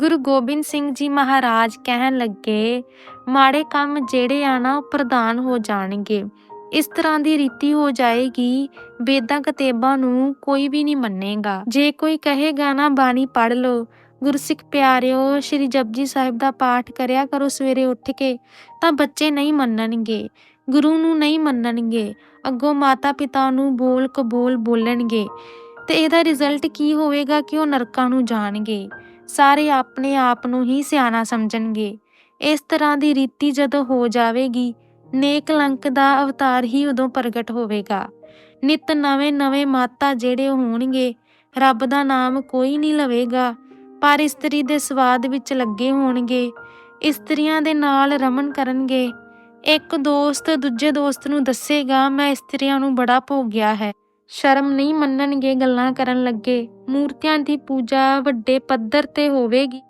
ਗੁਰੂ ਗੋਬਿੰਦ ਸਿੰਘ ਜੀ ਮਹਾਰਾਜ ਕਹਿਣ ਲੱਗੇ, ਮਾੜੇ ਕੰਮ ਜਿਹੜੇ ਆ ਨਾ, ਉਹ ਪ੍ਰਧਾਨ ਹੋ ਜਾਣਗੇ। ਇਸ ਤਰ੍ਹਾਂ ਦੀ ਰੀਤੀ ਹੋ ਜਾਏਗੀ ਬੇਦਾਂ ਕਤੇਬਾਂ ਨੂੰ ਕੋਈ ਵੀ ਨਹੀਂ ਮੰਨੇਗਾ। ਜੇ ਕੋਈ ਕਹੇਗਾ ਨਾ, ਬਾਣੀ ਪੜ੍ਹ ਲਓ। ਗੁਰਸਿੱਖ ਪਿਆਰਿਓ, ਸ਼੍ਰੀ ਜਪਜੀ ਸਾਹਿਬ ਦਾ ਪਾਠ ਕਰਿਆ ਕਰੋ ਸਵੇਰੇ ਉੱਠ ਕੇ, ਤਾਂ ਬੱਚੇ ਨਹੀਂ ਮੰਨਣਗੇ। ਗੁਰੂ ਨੂੰ ਨਹੀਂ ਮੰਨਣਗੇ। ਅੱਗੋਂ ਮਾਤਾ ਪਿਤਾ ਨੂੰ ਬੋਲ ਕਬੋਲ ਬੋਲਣਗੇ। ਤੇ ਇਹਦਾ ਰਿਜ਼ਲਟ ਕੀ ਹੋਵੇਗਾ ਕਿ ਉਹ ਨਰਕਾਂ ਨੂੰ ਜਾਣਗੇ? ਸਾਰੇ ਆਪਣੇ ਆਪ ਨੂੰ ਹੀ ਸਿਆਣਾ ਸਮਝਣਗੇ। ਇਸ ਤਰ੍ਹਾਂ ਦੀ ਰੀਤੀ ਜਦੋਂ ਹੋ ਜਾਵੇਗੀ, ਨੇਕ ਲੰਕ ਦਾ ਅਵਤਾਰ ਹੀ ਉਦੋਂ ਪ੍ਰਗਟ ਹੋਵੇਗਾ। ਨਿਤ ਨਵੇਂ ਨਵੇਂ ਮਾਤਾ ਜਿਹੜੇ ਹੋਣਗੇ, ਰੱਬ ਦਾ ਨਾਮ ਕੋਈ ਨਹੀਂ ਲਵੇਗਾ, ਪਰ ਇਸਤਰੀ ਦੇ ਸਵਾਦ ਵਿੱਚ ਲੱਗੇ ਹੋਣਗੇ। ਇਸਤਰੀਆਂ ਦੇ ਨਾਲ ਰਮਨ ਕਰਨਗੇ। ਇੱਕ ਦੋਸਤ ਦੂਜੇ ਦੋਸਤ ਨੂੰ ਦੱਸੇਗਾ, ਮੈਂ ਇਸਤਰੀਆਂ ਨੂੰ ਬੜਾ ਭੋਗਿਆ ਹੈ। ਸ਼ਰਮ ਨਹੀਂ ਮੰਨਣਗੇ ਗੱਲਾਂ ਕਰਨ ਲੱਗੇ। ਮੂਰਤੀਆਂ ਦੀ ਪੂਜਾ ਵੱਡੇ ਪੱਧਰ ਤੇ ਹੋਵੇਗੀ।